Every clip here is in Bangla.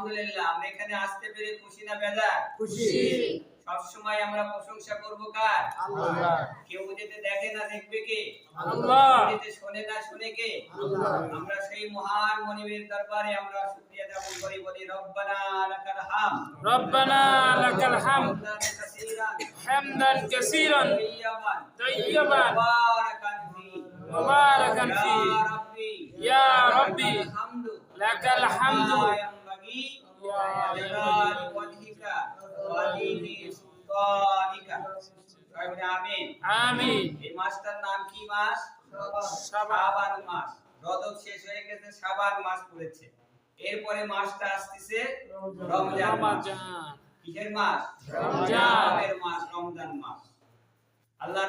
আলহামদুলিল্লাহ আমরা এখানে আসতে পেরে খুশি না বেজার? খুশি। সব সময় আমরা প্রশংসা করব কার? আল্লাহ। কেউ যেতে দেখে না দেখবে কে? আল্লাহ। যেতে শুনে না শুনে কে? আল্লাহ। আমরা সেই মহান মনিবের দরবারে আমরা শুকরিয়া জ্ঞাপন করি বলি রব্বানা লাকাল হাম রব্বানা লাকাল হাম হামদান কাসীরান। তাইয়্যিবান। তাইয়্যিবান মুবারাকান ফি। মুবারাকান ফি ইয়া রাব্বি। ইয়া রাব্বি। লাকাল হামদু লাকাল হামদু। আমিন। এই মাসটার নাম কি মাস? শাবান মাস। রজব শেষ হয়ে গেছে শাবান মাস পড়েছে। এরপরে মাসটা আসতেছে রমজান কিসের মাস? রমজানের মাস রমজান মাস। আল্লাহ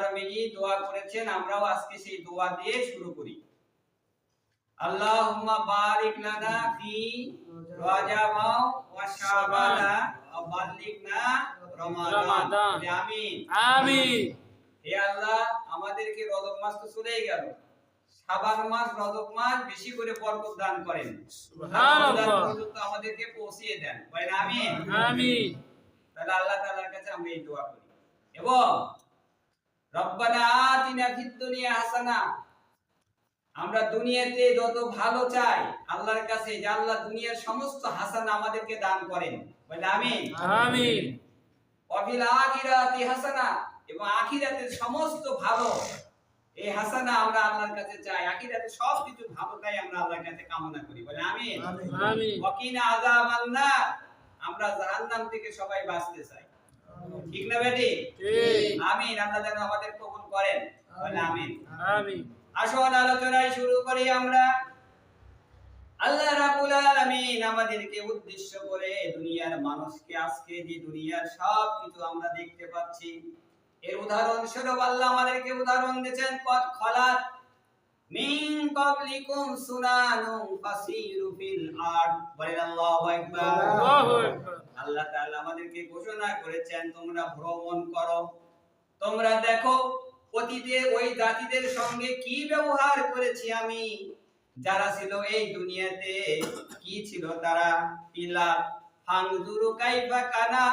দোয়া করেছেন? আমরাও আজকে সেই দোয়া দিয়ে শুরু করি। আল্লাহ বারিক লানা ফি আমাদেরকে রজব মাস তো চলেই গেল। শাবান মাস রজব মাস বেশি করে পর্ব দান করেন। সুবহানাল্লাহ। আমাদেরকে পৌঁছিয়ে দেন। আমি তাহলে আল্লাহ তাআলার কাছে আমি এই দোয়া করি। এবং রব্বানা আতিনা ফিদ দুনিয়া হাসানা আমরা দুনিয়াতে যত ভালো চাই আল্লাহর কাছে যে আল্লাহ দুনিয়ার সমস্ত হাসান আমাদেরকে দান করেন। বলে আমিন। আমিন। ওয়াফিল আখিরাতি হাসানা এবং আখিরাতের সমস্ত ভালো এই হাসানা আমরা আল্লাহর কাছে চাই। আখিরাতে সব কিছু ভালোটাই আমরা আল্লাহর কাছে কামনা করি। বলে আমিন। আমিন। ওয়াকিনা আযাবান নার আমরা জাহান্নাম থেকে সবাই বাঁচতে চাই। ঠিক না বেটি? ঠিক। আমিন। আল্লাহ যেন আমাদের কবুল করেন। বলে আমিন। আমিন। আসল আলোচনায় শুরু করি আমরা। আল্লাহ রাবুল আলামিন আমাদেরকে উদ্দেশ্য করে দুনিয়ার মানুষকে আজকে যে দুনিয়ার সব কিছু আমরা দেখতে পাচ্ছি এর উদাহরণ স্বরূপ আল্লাহ আমাদেরকে উদাহরণ দিয়েছেন পথ খলা মিন ক্বাবলিকুম সুনানু ফাসিরু ফিল আরদ। বলেন আল্লাহু আকবার। আল্লাহ তাআলা আমাদেরকে ঘোষণা করেছেন তোমরা ভ্রমণ করো তোমরা দেখো অতীতে ওই জাতিদের সঙ্গে কি ব্যবহার করেছি আমি? যারা ছিল এই দুনিয়াতে, কি ছিল তারা? ইলা ফাংজুরু কাইফা কানা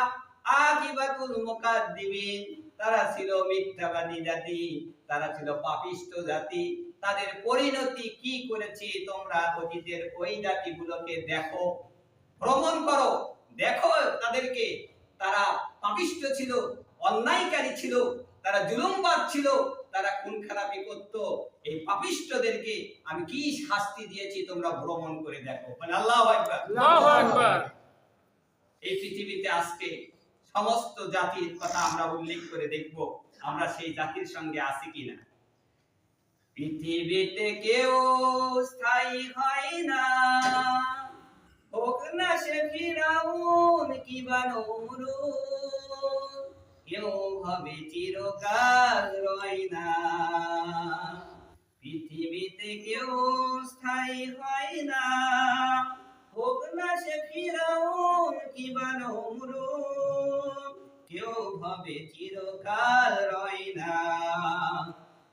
আকিবাতুল মুকাদ্দিবিন। তারা ছিল মিথ্যাবাদী জাতি, তারা ছিল পাপিষ্ট জাতি। তাদের পরিণতি কি করেছি? তোমরা অতীতের ওই জাতিগুলোকে দেখো, ভ্রমণ করো, দেখো তাদেরকে। তারা পাপিষ্ট ছিল, অন্যায়কারী ছিল তারা জুলুমবাদ ছিল তারা খুন খারাপি করত এই পাপিষ্টদেরকে আমি কি শাস্তি দিয়েছি তোমরা ভ্রমণ করে দেখো। মানে আল্লাহ এই পৃথিবীতে আজকে সমস্ত জাতির কথা আমরা উল্লেখ করে দেখব আমরা সেই জাতির সঙ্গে আছি কিনা। পৃথিবীতে কেউ স্থায়ী হয় না। হোক না সে ফিরাউন কি নমরুদ কেউ হবে চিরকাল রয় না। পৃথিবীতে কেউ স্থায়ী হয় না। হোক না সে ফিরাউন কি বা কেউ হবে চিরকাল রয় না।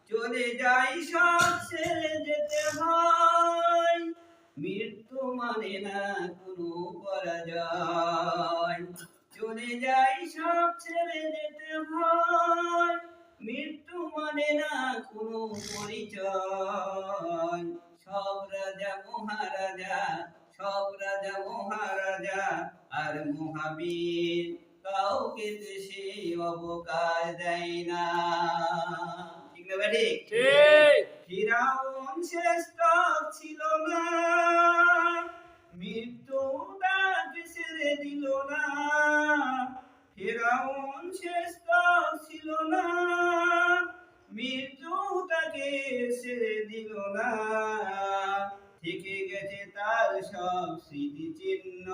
চলে যাই সব ছেড়ে যেতে হয়। মৃত্যু মানে না কোনো পরাজয়। চলে যাই সব ছেড়ে যেতে হয় মৃত্যু মানে না কোনো পরিচয়। সব রাজা মহারাজা সব রাজা মহারাজা আর মহাবীর কাউকে সে অবকাশ দেয় না। ঠিক না ফিরাউন শ্রেষ্ঠ ছিল না। মৃত্যু দিল না। ফিরাউন শ্রেষ্ঠ ছিল না। মৃত্যু তাকে ছেড়ে দিল না। থেকে গেছে তার সব স্মৃতি চিহ্ন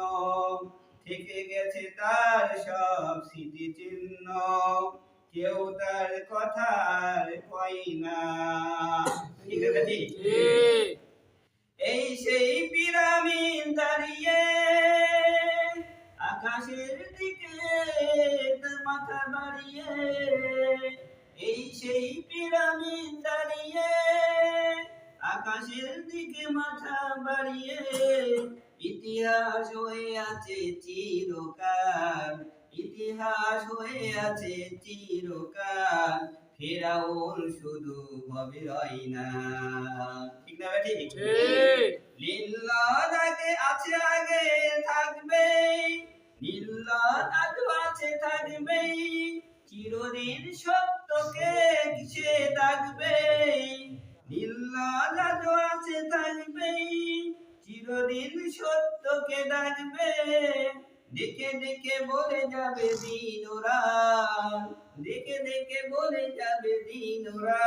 থেকে গেছে তার সব স্মৃতি চিহ্ন কেউ তার কথা আর কয় না। ঠিক আছে ঠিক? ঠিক। এই সেই পিরামিড দাঁড়িয়ে বাড়িয়ে এই সেই পিরামিড দাঁড়িয়ে আকাশের দিকে মাথা বাড়িয়ে ইতিহাস হয়ে আছে চিরকাল ইতিহাস হয়ে আছে চিরকাল ফেরাউন শুধু হবে রয় না। ঠিক না ঠিক। ঠিক আছে আগে থাকবে লিল্লাহ আজও আছে থাকবে চিরদিন সত্যকে কিসে থাকবে। আজও আছে থাকবে। চিরদিন সত্যকে ডাকবে। দেখে দেখে বলে যাবে দিন ওরা দেখে দেখে বলে যাবে দিন ওরা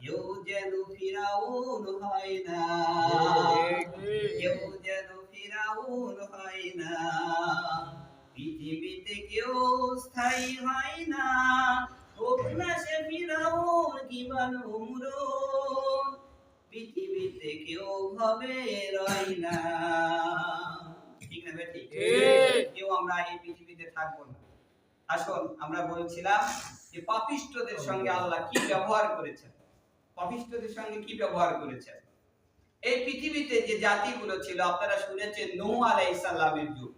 কেউ যেন ফিরাউন হয় না। কেউ যেন ফিরাউন হয় না। পৃথিবীতে কেউ স্থায়ী হয় না। হোক না সে বানুমরুন পৃথিবীতে কেউ হবে রয় না। ঠিক না। কেউ আমরা এই পৃথিবীতে থাকব না। আসুন আমরা বলছিলাম যে পাপিষ্টদের সঙ্গে আল্লাহ কি ব্যবহার করেছেন? পাপিষ্টদের সঙ্গে কি ব্যবহার করেছেন? এই পৃথিবীতে যে জাতিগুলো ছিল আপনারা শুনেছেন নূহ আলাইহিস সালামের যুগ।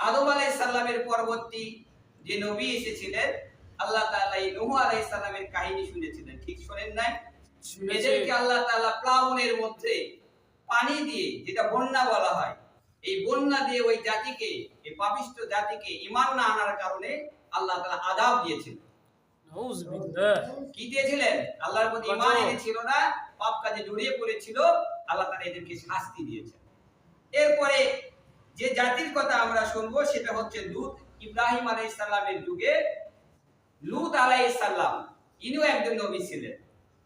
আদম আলাইহিস সালামের পরবর্তী যে নবী এসেছিলেন আল্লাহ তাআলা এই নূহ আলাইহিস সালামের কাহিনী শুনেছিলেন ঠিক শোনেন নাই? এদেরকে আল্লাহ তাআলা প্লাবনের মধ্যে পানি দিয়ে যেটা বন্যা বলা হয় এই বন্যা দিয়ে ওই জাতিকে এই পাপিষ্ট জাতিকে ঈমান না আনার কারণে আল্লাহ তাআলা আযাব দিয়েছিলেন। কি দিয়েছিলেন? আল্লাহর প্রতি ঈমান এনেছিল না পাপ কাজে জড়িয়ে পড়েছিল আল্লাহ তাআলা এদেরকে শাস্তি দিয়েছেন। এরপরে যে জাতির কথা আমরা শুনব সেটা হচ্ছে লূত ইব্রাহিম আলাইহিস সালামের যুগে। লূত আলাইহিস সালাম ইনিও একজন নবী ছিলেন।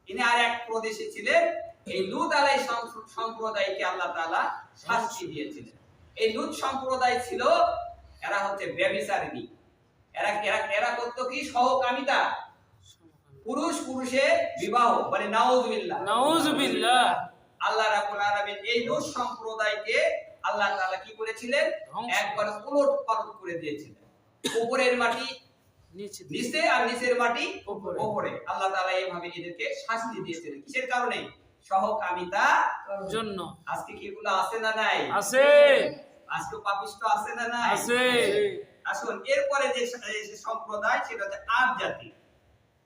ইনি আর এক প্রদেশে ছিলেন। এই লূত আলাই সম্প্রদায়কে আল্লাহ তাআলা শাস্তি দিয়েছিলেন। এই লূত সম্প্রদায় ছিল এরা হচ্ছে ব্যভিচারিণী। এরা এরা এরা করতো কি? সহকামিতা। পুরুষ পুরুষে বিবাহ মানে নাউজুবিল্লাহ। নাউজুবিল্লাহ। আল্লাহ রাব্বুল আলামিন এই দোষ সম্প্রদায়কে আল্লাহ তাআলা কি করেছিলেন? একবার উলট পালট করে দিয়েছিলেন। উপরের মাটি নিচে নিচে আর নিচের মাটি উপরে। আল্লাহ তাআলা এইভাবে এদেরকে শাস্তি দিয়েছিলেন। কিসের কারণে? সহকামিতা জন্য। আজকে কি এগুলো আছে না নাই? আছে। আজকে পাপিষ্ট আছে না নাই? আছে। আসুন এরপরে যে সম্প্রদায় সেটা হচ্ছে আট জাতি।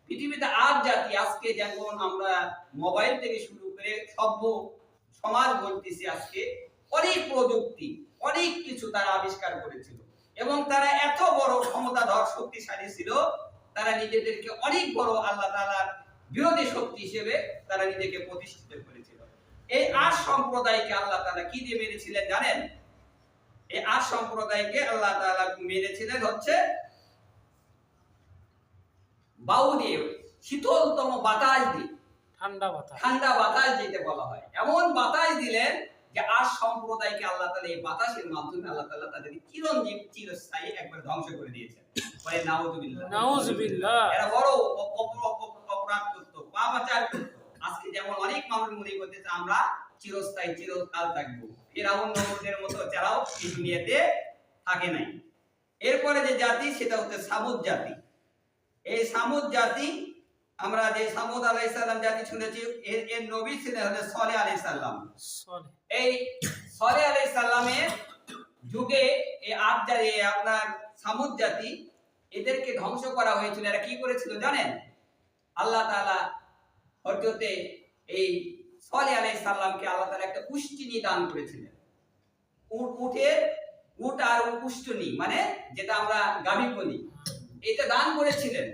পৃথিবীতে আট জাতি আজকে যেমন আমরা মোবাইল থেকে শুরু করে সভ্য সমাজ বলতেছি আজকে অনেক প্রযুক্তি অনেক কিছু তারা আবিষ্কার করেছিল। এবং তারা এত বড় ক্ষমতাধর শক্তিশালী ছিল তারা নিজেদেরকে অনেক বড় আল্লাহ তাআলার বিরোধী শক্তি হিসেবে তারা নিজেকে প্রতিষ্ঠিত করেছিল। এই আট সম্প্রদায়কে আল্লাহ তাআলা কি দিয়ে মেরেছিলেন জানেন? এই আট সম্প্রদায়কে আল্লাহ তাআলা মেরেছিলেন হচ্ছে বাউ দিয়ে শীতলতম বাতাস দিয়ে। ঠান্ডা বাতাস। ঠান্ডা বাতাস যেতে বলা হয়। এমন বাতাস দিলেন যে আট সম্প্রদায়কে আল্লাহ তাআলা এই বাতাসের মাধ্যমে আল্লাহ তাআলা তাদেরকে চিরঞ্জীব চিরস্থায়ী একবার ধ্বংস করে দিয়েছেন। বলে নাউজুবিল্লাহ। নাউজুবিল্লাহ। এরা বড় অপ- অপ- অপ- অপরাধ করতো পাপাচার করতো আজকে যেমন অনেক মানুষ মনে করতেছে আমরা চিরস্থায়ী চিরকাল থাকব। ফেরাউন নমরুদের মতো যারাও এই দুনিয়াতে থাকে নাই। এরপরে যে জাতি সেটা হচ্ছে সামুদ জাতি। এই সামুদ জাতি আমরা যে সামুদ আলাইহিস সালাম জাতি শুনেছি এর এর নবী ছিলেন হচ্ছে সলে আলাইহিস সালাম। সলে এই সলে আলাইহিস সালামের যুগে এই আট জাতি আপনার সামুদ জাতি, এদেরকে ধ্বংস করা হয়েছিল। এরা কি করেছিল জানেন? আল্লাহ তাআলা হযরতে এই সলে আলাইহিস সাল্লামকে আল্লাহ তাআলা একটা পুষ্টিনি দান করেছিলেন। উট, উঠে উট আর পুষ্টনি মানে যেটা আমরা গাভী বলি, এটা দান করেছিলেন।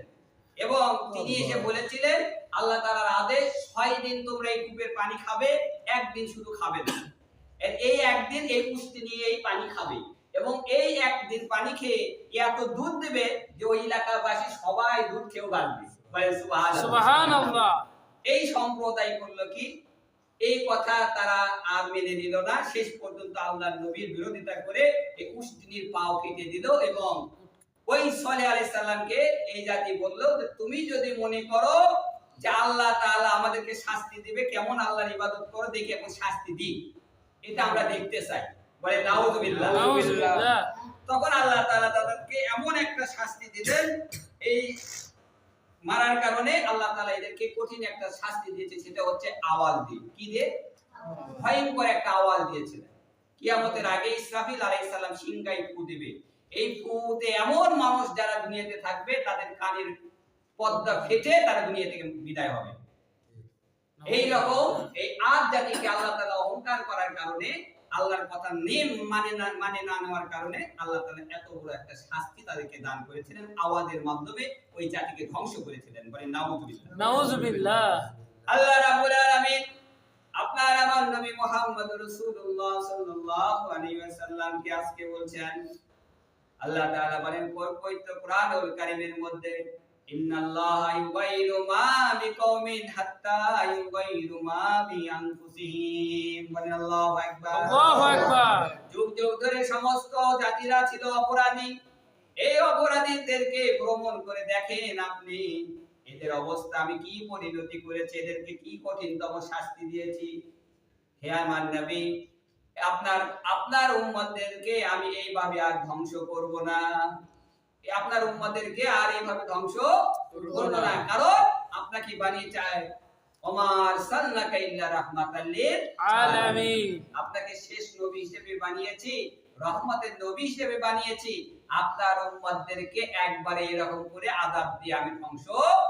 এবং তিনি এসে বলেছিলেন, আল্লাহ তাআলার আদেশ, ছয় দিন তোমরা এই কূপের পানি খাবে একদিন শুধু খাবে না। এই একদিন এই পুষ্টি নিয়ে এই পানি খাবে। এবং এই একদিন পানি খেয়ে এত দুধ দেবে যে ওই এলাকাবাসী সবাই দুধ খেয়েও। সুবহানাল্লাহ। এই সম্প্রদায় করল কি এই কথা তারা আর মেনে নিল না। শেষ পর্যন্ত আল্লাহ নবীর বিরোধিতা করে এই উষ্টিনীর পাও কেটে দিল এবং ওই সলে আলাইহিস সালামকে এই জাতি বলল যে তুমি যদি মনে করো যে আল্লাহ তাআলা আমাদেরকে শাস্তি দিবে কেমন আল্লাহর ইবাদত করো দেখি এখন শাস্তি দিই এটা আমরা দেখতে চাই। বলে নাউজুবিল্লাহ তখন আল্লাহ তাআলা তাদেরকে এমন একটা শাস্তি দিলেন এই মারার কারণে আল্লাহ তাআলা এদেরকে কঠিন একটা শাস্তি দিয়েছে সেটা হচ্ছে আওয়াজ দিয়ে কি দিয়ে? ভয়ঙ্কর একটা আওয়াজ দিয়েছিলেন। কিয়ামতের আগে ইসরাফিল আলাইহিস সালাম সিংগাই ফু দিবে। এই ফুতে এমন মানুষ যারা দুনিয়াতে থাকবে তাদের কানের পর্দা ফেটে তারা দুনিয়া থেকে বিদায় হবে। এই রকম এই আদ জাতিকে আল্লাহ তাআলা অহংকার করার কারণে আল্লাহর কথা নেম মানে না মানে না নেওয়ার কারণে আল্লাহ তাআলা এত বড় একটা শাস্তি তাদেরকে দান করেছিলেন আওয়াজের মাধ্যমে ওই জাতিকে ধ্বংস করেছিলেন বলে নাউজুবিল্লাহ। নাউজুবিল্লাহ। আল্লাহ রাব্বুল আলামিন আপনার আমার নবী মুহাম্মদ রাসূলুল্লাহ সাল্লাল্লাহু আলাইহি ওয়াসাল্লামকে আজকে বলছেন আল্লাহ তাআলা বলেন পবিত্র কোরআনুল কারীমের মধ্যে ইন্নাল্লাহা ইউগাইরু মা বিকওমিন হাত্তা ইউগাইরু মা বিআনফুসিহিম। আল্লাহু আকবার। আল্লাহু আকবার। যুগ যুগ ধরে সমস্ত জাতিরা ছিল অপরাধী। এই অপরাধীদেরকে ভ্রমণ করে দেখেন আপনি এদের অবস্থা আমি কি পরিণতি করেছি এদেরকে কি কঠিনতম শাস্তি দিয়েছি? হে আমার নবী আপনার আপনার উম্মতদেরকে আমি এইভাবে আর ধ্বংস করব না। আপনার উম্মাদেরকে আর এইভাবে ধ্বংস করব না। কারণ আপনাকে বানিয়ে চায় ওমার সাল্লাকা ইল্লা রাহমাতাল লিল আলামিন। আপনাকে শেষ নবী হিসেবে বানিয়েছি রহমতের নবী হিসেবে বানিয়েছি। আপনার উম্মতদেরকে একবারে এরকম করে আযাব দিয়ে আমি ধ্বংস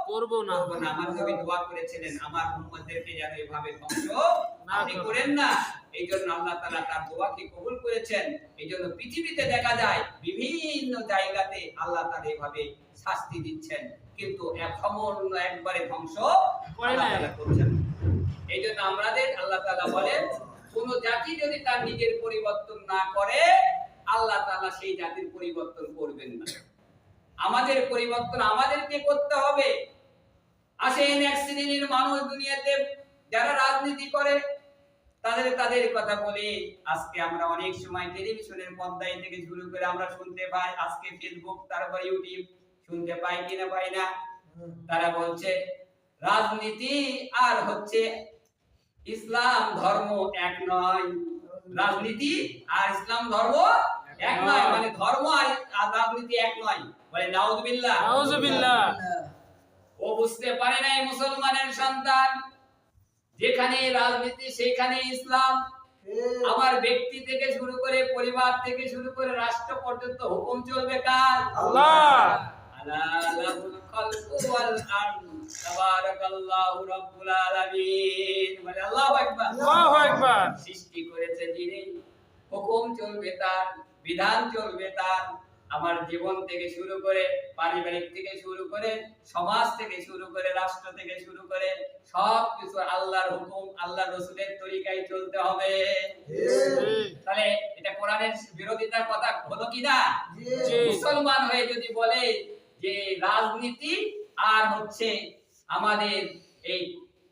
করব না। করব না। আমার নবী দোয়া করেছিলেন আমার উম্মতদেরকে যেন এভাবে ধ্বংস না আপনি করেন। না। এই জন্য আল্লাহ তাআলা তার দোয়াকে কবুল করেছেন। এই জন্য পৃথিবীতে দেখা যায় বিভিন্ন জায়গাতে আল্লাহ তাআলা এভাবে শাস্তি দিচ্ছেন। কিন্তু সমন্য একবারে ধ্বংস করে নাই। করছেন এই জন্য আমাদের আল্লাহ তাআলা বলেন কোন জাতি যদি তার নিজের পরিবর্তন না করে আল্লাহ তাআলা সেই জাতির পরিবর্তন করবেন না। আমাদের পরিবর্তন আমাদেরকে করতে হবে। আসেন, এক শ্রেণির মানুষ দুনিয়াতে যারা রাজনীতি করে, তাদের তাদের কথা বলে। আজকে আমরা অনেক সময় টেলিভিশনের পর্দায় থেকে শুরু করে আমরা শুনতে পাই, আজকে ফেসবুক, তারপর ইউটিউব শুনতে পাই কিনা পাই না। তারা বলছে, রাজনীতি আর হচ্ছে ইসলাম ধর্ম এক নয়। রাজনীতি আর ইসলাম ধর্ম এক নয় মানে ধর্ম আর রাজনীতি এক নয়। বলে নাউজুবিল্লাহ। নাউজুবিল্লাহ। ও বুঝতে পারে নাই মুসলমানের সন্তান। যেখানে রাজনীতি সেখানে ইসলাম। আমার ব্যক্তি থেকে শুরু করে পরিবার থেকে শুরু করে রাষ্ট্র পর্যন্ত হুকুম চলবে কার? আল্লাহ। সৃষ্টি করেছে যিনি। হুকুম চলবে তার। বিধান চলবে তার আমার জীবন থেকে শুরু করে পারিবারিক থেকে শুরু করে সমাজ থেকে শুরু করে রাষ্ট্র থেকে শুরু করে সব কিছু আল্লাহর হুকুম আল্লাহ রসুলের তরিকায় চলতে হবে। তাহলে এটা কোরআনের বিরোধিতার কথা হলো কি না? মুসলমান হয়ে যদি বলে যে রাজনীতি আর হচ্ছে আমাদের এই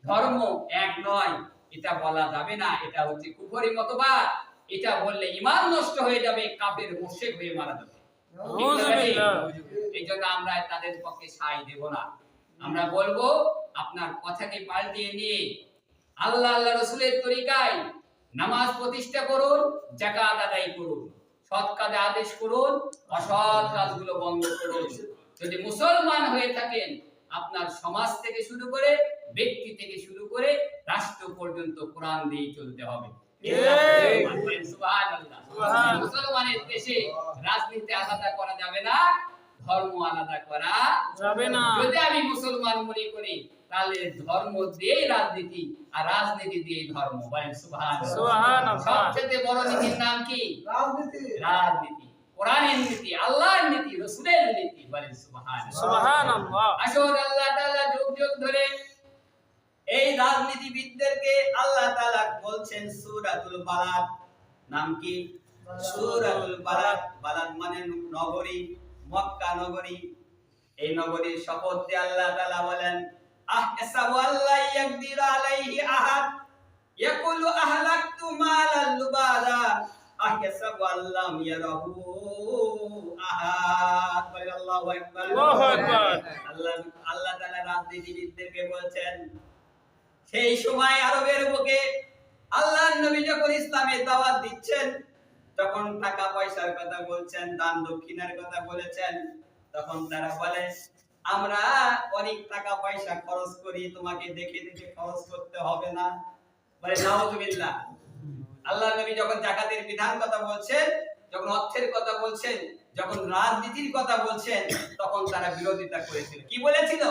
ধর্ম এক নয় এটা বলা যাবে না এটা হচ্ছে কুফরি মতবাদ। এটা বললে ইমান নষ্ট হয়ে যাবে কাফের মুশরিক হয়ে মারা যাবে। এই জন্য আমরা তাদের পক্ষে সাই দেব না। আমরা বলব আপনার কথাকে পাল্টিয়ে নিয়ে আল্লাহ আল্লাহ রসুলের তরিকায় নামাজ প্রতিষ্ঠা করুন জাকাত আদায় করুন সৎ কাজে আদেশ করুন অসৎ কাজগুলো বন্ধ করুন। যদি মুসলমান হয়ে থাকেন আপনার সমাজ থেকে শুরু করে ব্যক্তি থেকে শুরু করে রাষ্ট্র পর্যন্ত কোরআন দিয়ে চলতে হবে। মুসলমানের দেশে রাজনীতি আলাদা করা যাবে না ধর্ম আলাদা করা যাবে না। যদি আমি মুসলমান মনে করি তাহলে ধর্ম দিয়েই রাজনীতি আর রাজনীতি দিয়েই ধর্ম বলেন সুবহান সবচেয়ে বড় নীতির নাম কি? রাজনীতি। রাজনীতি। কোরআনের নীতি আল্লাহর নীতি রসুলের নীতি বলেন সুবহান সুবহানাল্লাহ। আসুন আল্লাহ তাআলা যুগ যুগ ধরে এই রাজনীতিবিদদেরকে আল্লাহ তাআলা বলছেন সূরাতুল বালাদ। নাম কি? সূরাতুল বালাদ। বালাদ মানে নগরী মক্কা নগরী। এই নগরীর শপথ দিয়ে আল্লাহ তাআলা বলেন আহসাবু আল্লাহ ইয়াকদির আলাইহি আহাদ ইয়াকুলু আহলাকতু মালাল লুবাদা আহসাবু ইয়ারাহু আহাদ। আল্লাহু আকবার। আল্লাহু আকবার। আল্লাহ আল্লাহ তাআলা রাজনীতিবিদদেরকে বলছেন সেই সময় আরবের বুকে আল্লাহর নবী যখন ইসলামের দাওয়াত দিচ্ছেন, তখন টাকা পয়সার কথা বলছেন, দান দক্ষিণার কথা বলেছেন। তখন তারা বলে, আমরা অনেক টাকা পয়সা খরচ করি, তোমাকে দেখে দেখে খরচ করতে হবে না। বলে, নাউজুবিল্লাহ। আল্লাহ নবী যখন জাকাতের বিধান কথা বলছেন, যখন অর্থের কথা বলছেন, যখন রাজনীতির কথা বলছেন, তখন তারা বিরোধিতা করেছিল। কি বলেছিল?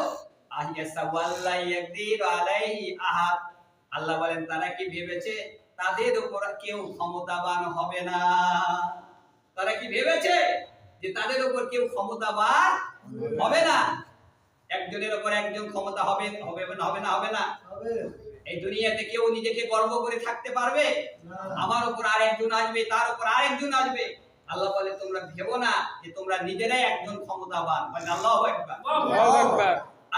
আহাদ। আল্লাহ বলেন তারা কি ভেবেছে? তাদের উপর কেউ ক্ষমতাবান হবে না। তারা কি ভেবেছে? যে তাদের উপর কেউ ক্ষমতাবান হবে না। একজনের উপর একজন ক্ষমতা হবে হবে না হবে না হবে না। এই দুনিয়াতে কেউ নিজেকে গর্ব করে থাকতে পারবে? আমার উপর আরেকজন আসবে তার উপর আরেকজন আসবে। আল্লাহ বলে তোমরা ভেবো না যে তোমরা নিজেরাই একজন ক্ষমতাবান। মানে আল্লাহ একবার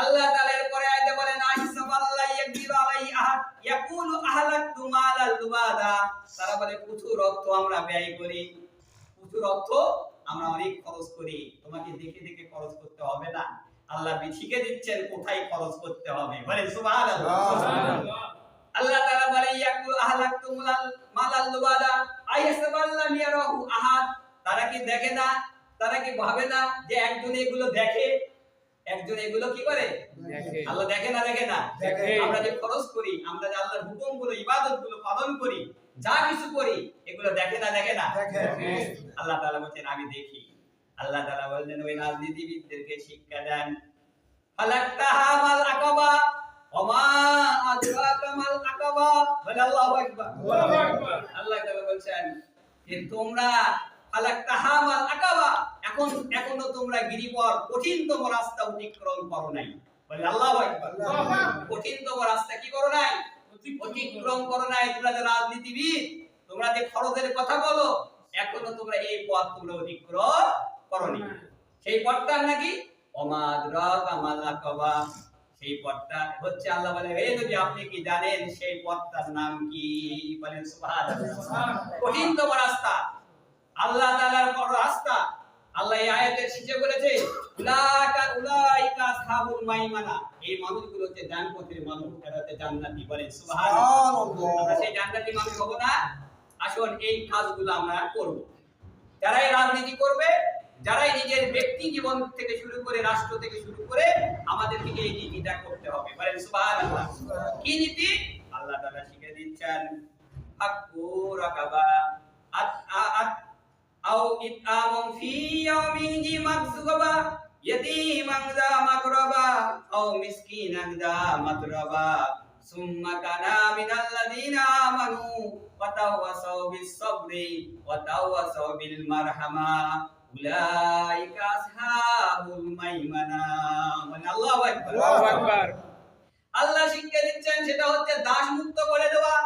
আল্লাহু তাআলা এরপরে আয়াতে বলেন আহিসাব আল্লাহ ইয়াকদিরু আলাই আহাদ ইয়াকুলু আহলাকতু মালাল লুবাদা তারা বলে প্রচুর অর্থ আমরা ব্যয় করি প্রচুর অর্থ আমরা অনেক খরচ করি তোমাকে দেখে দেখে খরচ করতে হবে না। আল্লাহ শিখে দিচ্ছেন কোথায় খরচ করতে হবে? বলেন সুবহানাল্লাহ। আল্লাহ তাআলা বলে ইয়াকুল আহলাকতু মালাল লুবাদা আইয়াসাব আল্লাহ ইয়ারাহু আহাদ। তারা কি দেখে না? তারা কি ভাবে না যে একজন এগুলো দেখে? একজন এগুলো কি করে? আল্লাহ দেখে না দেখে না? আমরা যে খরচ করি আমরা যে আল্লাহর হুকুমগুলো ইবাদতগুলো পালন করি যা কিছু করি এগুলো দেখে না দেখে না? আল্লাহ তাআলা বলছেন আমি দেখি। আল্লাহ তাআলা বললেন ওই রাজনীতিবিদদেরকে শিক্ষা দেন। ফালাক্তাহা মাল আকাবা ওমা আদরাকা মাল আকাবা। আল্লাহু আকবার। আল্লাহ তাআলা বলছেন যে তোমরা ফালাক্তাহা মাল আকাবা এখন, এখনও তোমরা গিরিপর কঠিনতম রাস্তা অতিক্রম করো নাই। বলে আল্লাহু কঠিনতম রাস্তা কি করো নাই? অতিক্রম করো নাই। তোমরা যে রাজনীতিবিদ, তোমরা যে খরচের কথা বলো, এখনও তোমরা এই পথ তোমরা অতিক্রম করনি সেই পথটার নাকি? অমাদ্রাক আমাল আকাবা সেই পথটা হচ্ছে আল্লাহ বলে এই নবী, আপনি কি জানেন সেই পথটার নাম কি? বলেন, সুবহানাল্লাহ। কঠিনতম রাস্তা। আল্লাহ তাআলার এই আয়াতের শেষে বলেছে উলাকা উলাইকা আসহাবুল মাইমানা। এই মানুষগুলো হচ্ছে জান্নাতের মানুষ এরা হচ্ছে জান্নাতি বলেন সুবহানাল্লাহ। আমরা সেই জান্নাতি মানুষ হব না। আসুন এই কাজগুলো আমরা করব। যারাই রাজনীতি করবে যারাই নিজের ব্যক্তি জীবন থেকে শুরু করে রাষ্ট্র থেকে শুরু করে আমাদেরকে এই নীতিটা করতে হবে। বলেন সুবহানাল্লাহ। কি নীতি? আল্লাহ তাআলা শিখে দিচ্ছেন হাক্কু রাকাবা আত আত আও ইতআমুন ফি ইয়াউমিন জি মাকসুবা ইয়াতীমান যা মাকরাবা আও মিসকিনান যা মাতরাবা। সুম্মা কানা মিনাল্লাযীনা আমানু ওয়া তাওয়াসাও বিস-সাবরি ওয়া তাওয়াসাও বিল মারহামা উলাইকা আসহাবুল মাইমানা। মানে আল্লাহু আকবার। আল্লাহু আকবার। আল্লাহ শিক্ষা দিচ্ছেন সেটা হচ্ছে দাস মুক্ত করে দেওয়া।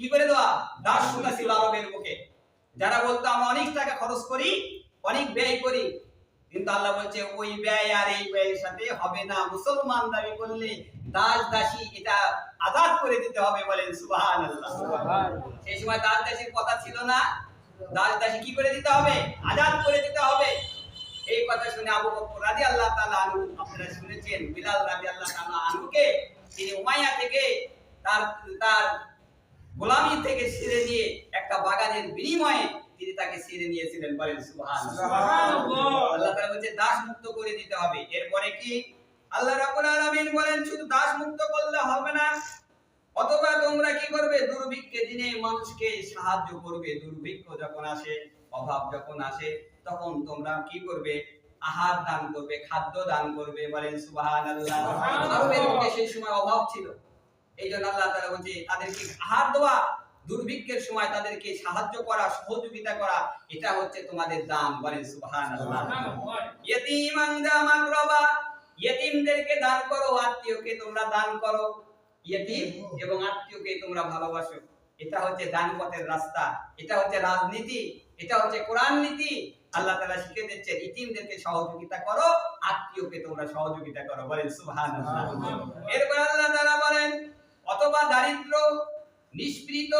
কি করে দেওয়া? দাস ছিল আরবের মুখে। যারা বলতো আমরা অনেক টাকা খরচ করি অনেক ব্যয় করি। কিন্তু আল্লাহ বলছে ওই ব্যয় আর এই ব্যয়ের সাথে হবে না। মুসলমান দাবি করলে দাস দাসী এটা আজাদ করে দিতে হবে বলেন সুবহানাল্লাহ। সেই সময় দাস দাসীর কথা ছিল না। দাস দাসী কি করে দিতে হবে? আজাদ করে দিতে হবে। এই কথা শুনে আবু বকর রাদিয়াল্লাহু তাআলা আনহু আপনারা শুনেছেন বিলাল রাদিয়াল্লাহু তাআলা আনহুকে তিনি উমাইয়া থেকে তার তার গোলামি থেকে ছেড়ে দিয়ে একটা বাগানের বিনিময়ে তিনি তাকে ছেড়ে নিয়েছিলেন বলেন আল্লাহ তাআলা বলছে দাস মুক্ত করে দিতে হবে। এরপরে কি? আল্লাহ রাব্বুল আলামিন বলেন শুধু দাস মুক্ত করলে হবে না অথবা তোমরা কি করবে? দুর্ভিক্ষে দিনে মানুষকে সাহায্য করবে। দুর্ভিক্ষ যখন আসে অভাব যখন আসে তখন তোমরা কি করবে? আহার দান করবে খাদ্য দান করবে। বলেন সুবহানাল্লাহ। আরবের সেই সময় অভাব ছিল। এই জন্য আল্লাহ তাআলা বলছে তাদেরকে আহার দেওয়া দুর্ভিক্ষের সময় তাদেরকে সাহায্য করা সহযোগিতা করা এটা হচ্ছে তোমাদের দান বলেন সুবহানাল্লাহ। ইয়েতিমান যা মাকরাবা ইয়েতিমদেরকে দান করো আত্মীয়কে তোমরা দান করো। ইয়েতিম এবং আত্মীয়কে তোমরা ভালোবাসো। এটা হচ্ছে দান পথের রাস্তা এটা হচ্ছে রাজনীতি এটা হচ্ছে কোরআন নীতি। আল্লাহ তাআলা শিখে দিচ্ছে ইতিমদেরকে সহযোগিতা করো আত্মীয়কে তোমরা সহযোগিতা করো বলেন সুবহানাল্লাহ। এরপর আল্লাহ তাআলা বলেন অথবা দারিদ্র নিষ্পৃত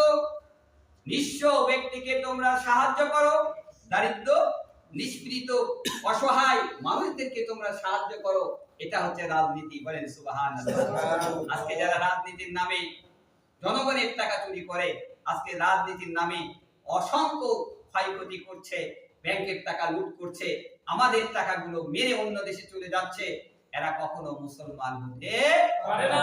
নিঃস্ব ব্যক্তিকে তোমরা সাহায্য করো। দারিদ্র নিষ্পৃত অসহায় মানুষদেরকে তোমরা সাহায্য করো। এটা হচ্ছে রাজনীতি বলেন সুবহানাল্লাহ। আজকে যারা রাজনীতির নামে জনগণের টাকা চুরি করে আজকে রাজনীতির নামে অসংখ্য ক্ষয়ক্ষতি করছে ব্যাংকের টাকা লুট করছে আমাদের টাকাগুলো মেরে অন্য দেশে চলে যাচ্ছে। এরা কখনো মুসলমান হতে পারে না।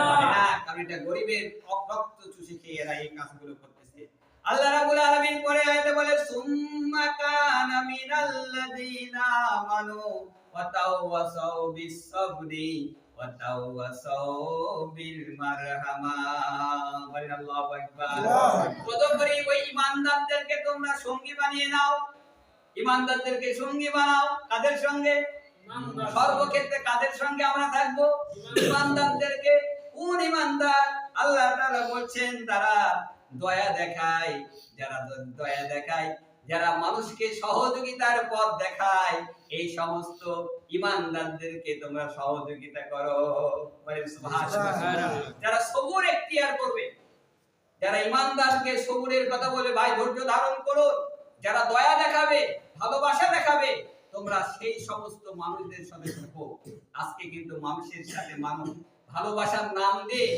কারণ এটা গরিবের রক্ত চুষে খেয়ে এরা এই কাজগুলো করতেছে। আল্লাহ রাব্বুল আলামিন পরে আয়াতে বলে সুম্মা কানা মিনাল্লাযীনা আমানু ওয়া তাওয়াসাউ বিস-সাবরি ওয়া তাওয়াসাউ বিল মারহামা বলেন আল্লাহু আকবার। আল্লাহু আকবার। তদুপরি ওই ইমানদারদেরকে তোমরা সঙ্গী বানিয়ে নাও। ইমানদারদেরকে সঙ্গী বানাও। কাদের সঙ্গে? সর্বক্ষেত্রে কাদের সঙ্গে আমরা থাকব? ইমানদারদেরকে। কোন ইমানদার? আল্লাহ তাআলা বলছেন তারা দয়া দেখায় যারা দয়া দেখায় যারা মানুষকে সহযোগিতার পথ দেখায় এই সমস্ত ইমানদারদেরকে তোমরা সহযোগিতা করো। যারা সবুর এখতিয়ার করবে যারা ইমানদারকে সবুরের কথা বলে ভাই ধৈর্য ধারণ করো। যারা দয়া দেখাবে ভালোবাসা দেখাবে তোমরা সেই সমস্ত মানুষদের সাথে থাকো। আজকে কিন্তু মানুষের সাথে মানুষ ভালোবাসার নাম দিয়ে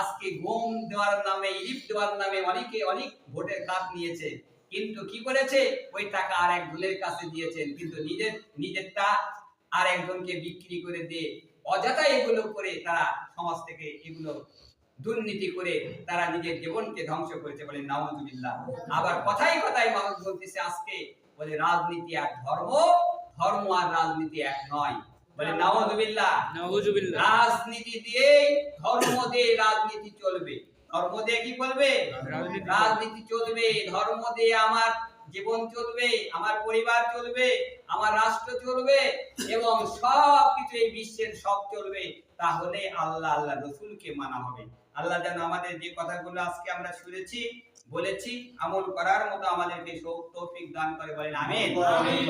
আজকে গম দেওয়ার নামে, ইলিপ দেওয়ার নামে অনেকে অনেক ভোটের কাজ নিয়েছে। কিন্তু কি করেছে? ওই টাকা আর এক দলের কাছে দিয়েছেন কিন্তু নিজের, নিজেরটা আর একজনকে বিক্রি করে দিয়ে অযথা এগুলো করে তারা সমাজ থেকে এগুলো দুর্নীতি করে তারা নিজের জীবনকে ধ্বংস করেছে বলে নাউজুবিল্লাহ আবার কথাই কথাই মানুষ বলতেছে আজকে বলে রাজনীতি আর ধর্ম ধর্ম আর রাজনীতি এক নয়। বলে নাউজুবিল্লাহ নাউজুবিল্লাহ রাজনীতি দিয়ে ধর্ম দিয়ে রাজনীতি চলবে। ধর্ম দিয়ে কি বলবে? রাজনীতি চলবে। ধর্ম দিয়ে আমার জীবন চলবে আমার পরিবার চলবে আমার রাষ্ট্র চলবে এবং সব কিছু এই বিশ্বের সব চলবে। তাহলে আল্লাহ আল্লাহ রসুলকে মানা হবে। আল্লাহ যেন আমাদের যে কথাগুলো আজকে আমরা শুনেছি বলেছি আমল করার মতো আমাদেরকে সৌ- তৌফিক দান করে বলেন আমিন। আমিন।